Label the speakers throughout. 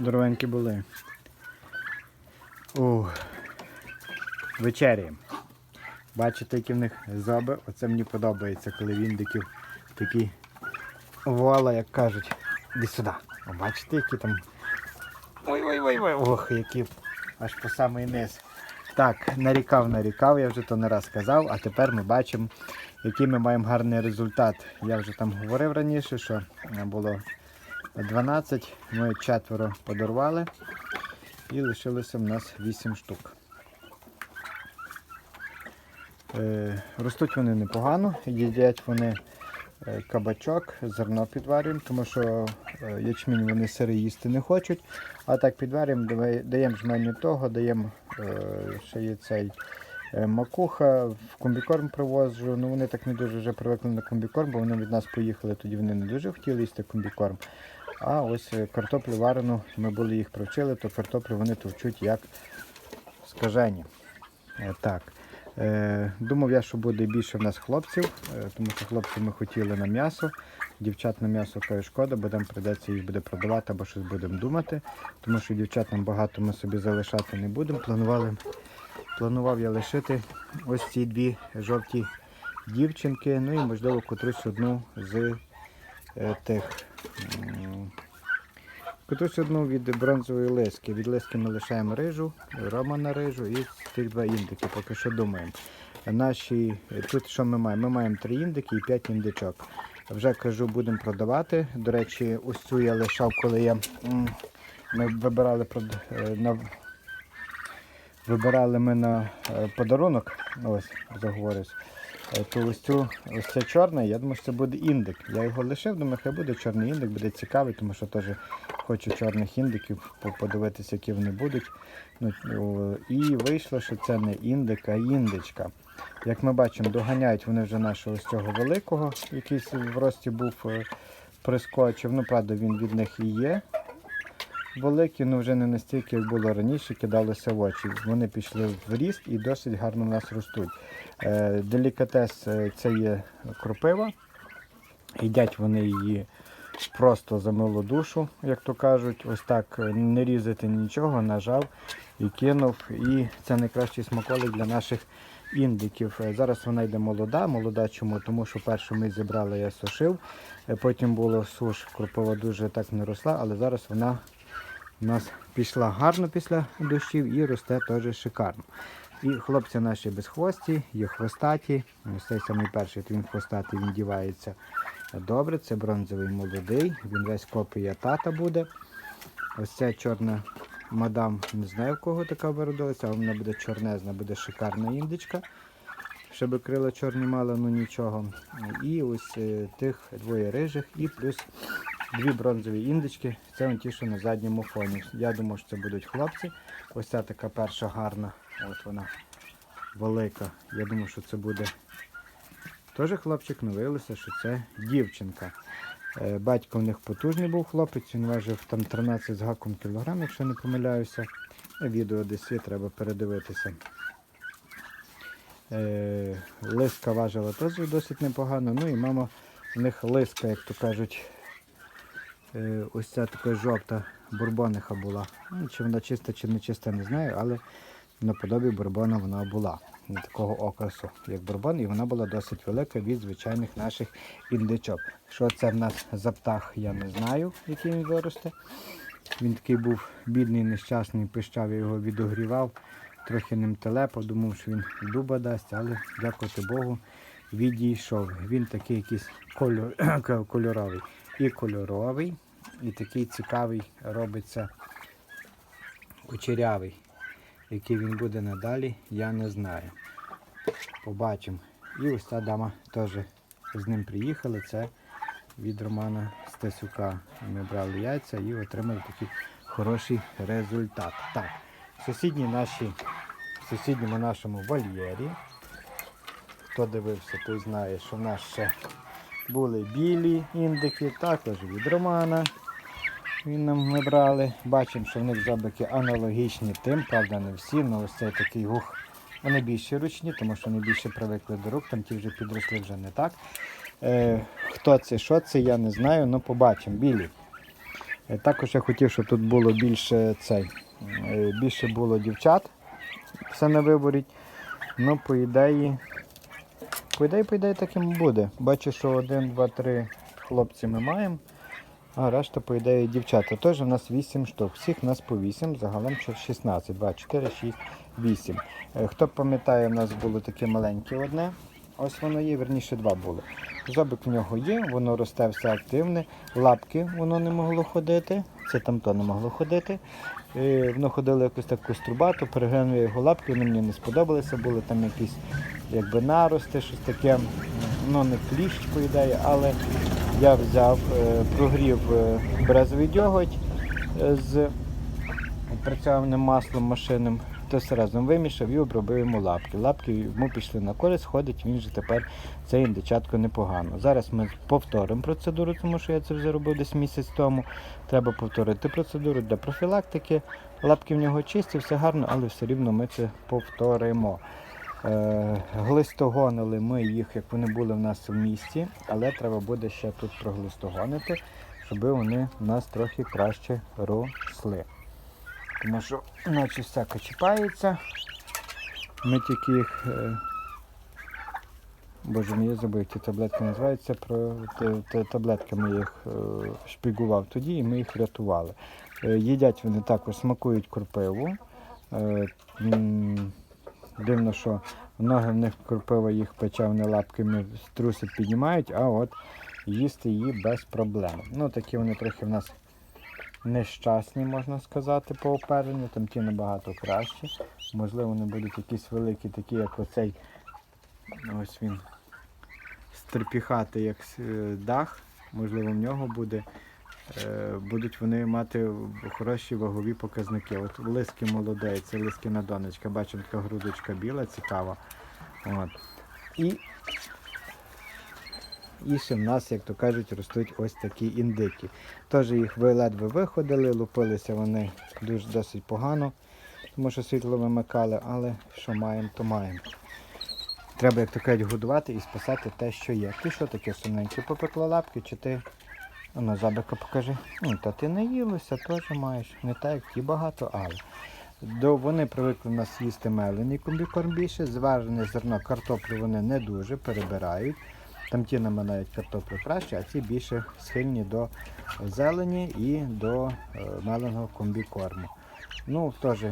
Speaker 1: Здоровенькі були. О, вечеряємо. Бачите, які в них зуби? Оце мені подобається, коли в індиків такі вуала, як кажуть. Іди сюди. О, бачите, які там. Ой-ой-ой, ох, які аж по самий низ. Так, нарікав, нарікав, я вже то не раз казав, а тепер ми бачимо, який ми маємо гарний результат. Я вже там говорив раніше, що було 12, ми четверо подарували і лишилося в нас 8 штук. Е, ростуть вони непогано, їдять вони е, кабачок, зерно підварюємо, тому що е, ячмінь вони сири їсти не хочуть. А так підварюємо, даємо жменю того, даємо ще є цей макуха, в комбікорм привозжу. Ну вони так не дуже вже привикли на комбікорм, бо вони від нас поїхали, тоді вони не дуже хотіли їсти комбікорм. А ось е, картоплю варену, ми були їх привчили, то картоплю вони товчуть як скажені. Е, Так. Е, думав я, що буде більше в нас хлопців, тому що хлопці ми хотіли на м'ясо. Дівчат на м'ясо каже шкода, бо там прийдеться їх буде продавати або щось будемо думати. Тому що дівчат нам багато ми собі залишати не будемо. Планували, планував я лишити ось ці дві жовті дівчинки, ну і можливо котрусь одну з тих. М, одну від бронзової лиски. Від лиски ми лишаємо рижу, рома на рижу і тих два індики, поки що думаємо. Наші, тут що ми маємо? Ми маємо три індики і п'ять індичок. Вже кажу, будемо продавати. До речі, ось цю я лишав, коли я, ми вибирали е, на, вибирали ми на е, подарунок. Ось, заговорюсь. Е, То ось цю, ось це чорний, я думаю, що це буде індик. Я його лишив, думаю, хай буде чорний індик, буде цікавий, тому що теж хочу чорних індиків, подивитися, які вони будуть. Ну, і вийшло, що це не індик, а індичка. Як ми бачимо, доганяють вони вже нашого ось цього великого, який в рості був е, прискочив. Ну, правда, він від них і є. Великі, ну вже не настільки, як було раніше, кидалося в очі. Вони пішли в ріст і досить гарно у нас ростуть. Е, делікатес е, це є кропива. Їдять вони її просто за милу душу, як то кажуть. Ось так е, не різати нічого, нажав і кинув. І це найкращий смаколик для наших індиків. Зараз вона йде молода. Молода чому? Тому що першу ми зібрали, я сушив. Потім було суш, кропива дуже так не росла, але зараз вона у нас пішла гарно після дощів і росте теж шикарно. І хлопці наші безхвості, є хвостаті. Ось цей самий перший, він хвостатий, він дівається добре. Це бронзовий молодий, він весь копія тата буде. Ось ця чорна мадам, не знаю в кого така виродилася, але вона буде чорнезна, буде шикарна індичка. Щоб крила чорні мала, ну нічого. І ось е, тих двоє рижих, і плюс дві бронзові індички. Це он ті, що на задньому фоні. Я думаю, що це будуть хлопці. Ось ця така перша гарна, от вона велика. Я думаю, що це буде теж хлопчик, але виявилося, що це дівчинка. Е, Батько в них потужний був хлопець, він важив там 13 з гаком кілограм, якщо не помиляюся. Відео десь є, треба передивитися. Е, Лиска важила теж досить непогано. Ну і мама в них лиска, як то кажуть, е, ось ця така жовта бурбониха була. Ну, чи вона чиста, чи не чиста, не знаю, але наподобі бурбона вона була. Не такого окрасу, як бурбон, і вона була досить велика від звичайних наших індичок. Що це в нас за птах, я не знаю, який він виросте. Він такий був бідний, нещасний, пищав, я його відогрівав, трохи ним телепав, думав, що він дуба дасть, але дякувати Богу, відійшов. Він такий якийсь кольор, кольоровий. І кольоровий, і такий цікавий робиться кучерявий. Який він буде надалі, я не знаю. Побачимо. І ось ця дама теж з ним приїхали. Це від Романа Стасюка. Ми брали яйця і отримали такий хороший результат. Так, в сусідній нашій, в сусідньому нашому вольєрі. Хто дивився, той знає, що в нас ще були білі індики, також від Романа. Він нам ми брали. Бачимо, що в них зобики аналогічні тим, правда, не всі, але ось цей такий гух. Вони більше ручні, тому що вони більше привикли до рук, там ті вже підросли вже не так. Е, хто це, що це, я не знаю, але побачимо. Білі. Е, Також я хотів, щоб тут було більше цей, е, більше було дівчат. Все на виборі. Ну, по ідеї, по ідеї, по ідеї і буде. Бачу, що один, два, три хлопці ми маємо, а решта, по ідеї, дівчата. Теж у нас 8 штук. Всіх нас по 8, загалом 16. 2, 4, 6, 8. Е, Хто пам'ятає, у нас було таке маленьке одне. Ось воно є, верніше два було. Зобик в нього є, воно росте все активне, лапки воно не могло ходити, це там то не могло ходити. Воно ходило якось так кострубато, переглянув я його лапки, вони мені не сподобалися, були там якісь якби нарости, щось таке, ну не кліщ, поїдає, але я взяв, е, прогрів е, березовий дьоготь е, з працьованим маслом машинним, все разом вимішав і обробив йому лапки. Лапки йому пішли на користь, ходить він же тепер це індичатко непогано. Зараз ми повторимо процедуру, тому що я це вже робив десь місяць тому. Треба повторити процедуру для профілактики. Лапки в нього чисті, все гарно, але все рівно ми це повторимо. Е, глистогонили ми їх, як вони були в нас в місті, але треба буде ще тут проглистогонити, щоб вони в нас трохи краще росли. Тому що наче всяко чіпається. Ми тільки їх. е, Боже мій, я забув, ті таблетки називаються. Про т- т- таблетками я їх е, шпигував тоді і ми їх рятували. Е, Їдять вони також смакують кропиву. Дивно, що ноги в них кропива їх пече, вони лапками трусить, піднімають, а от їсти її без проблем. Ну, такі вони трохи в нас нещасні, можна сказати, по оперенню. Там ті набагато кращі. Можливо, вони будуть якісь великі, такі, як оцей. Ось він. Стрепіхати як е, дах. Можливо, в нього буде. е, Будуть вони мати хороші вагові показники. От лиски молодий, це лискина донечка. Бачимо, така грудочка біла, цікава. От. І, і ще в нас, як то кажуть, ростуть ось такі індики. Теж їх ви ледве виходили, лупилися вони дуже досить погано, тому що світло вимикали, але що маємо, то маємо. Треба, як то кажуть, годувати і спасати те, що є. Ти що таке сумненьке? Попекла лапки, чи ти. Ну, забика покажи. Ну, та ти не їлося, теж маєш. Не так, як ті багато, але. До, вони привикли в нас їсти мелений комбікорм більше, зварене зерно картоплю вони не дуже перебирають. Там ті наминають картоплю краще, а ці більше схильні до зелені і до е, меленого комбікорму. Ну, теж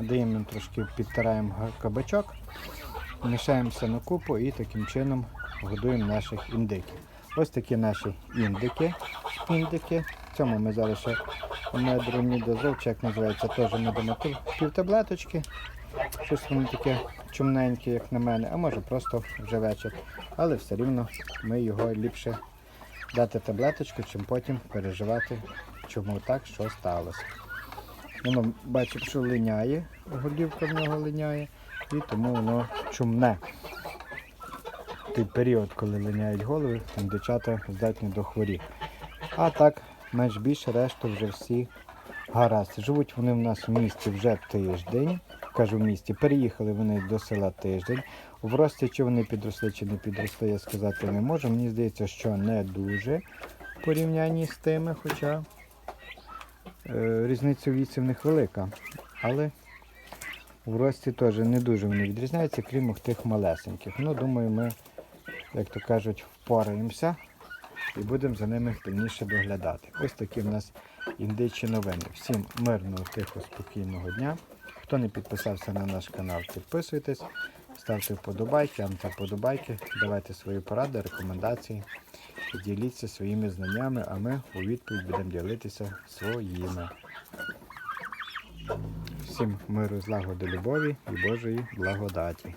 Speaker 1: даємо трошки підтираємо кабачок, мішаємося на купу і таким чином годуємо наших індиків. Ось такі наші індики. індики. В цьому ми зараз ще медронідозол, як називається, теж ми дамо. Щось воно таке чумненьке, як на мене, а може просто вже вечір. Але все рівно ми його ліпше дати таблеточку, чим потім переживати, чому так, що сталося. Воно бачимо, що линяє, голівка в нього линяє, і тому воно чумне. Той період, коли линяють голови, там дівчата здатні до хворів. А так, менш більше решту вже всі гаразд. Живуть вони в нас в місті вже тиждень. Кажу в місті, переїхали вони до села тиждень. В рості, чи вони підросли, чи не підросли, я сказати не можу. Мені здається, що не дуже в порівнянні з тими, хоча е, різниця віці в них велика. Але в рості теж не дуже вони відрізняються, крім тих малесеньких. Ну, думаю, ми, як то кажуть, впораємося і будемо за ними пильніше доглядати. Ось такі в нас індичі новини. Всім мирного, тихо, спокійного дня. Хто не підписався на наш канал, підписуйтесь, ставте вподобайки, антиподобайки, давайте свої поради, рекомендації, діліться своїми знаннями, а ми у відповідь будемо ділитися своїми. Всім миру, злагоди, любові і Божої благодаті.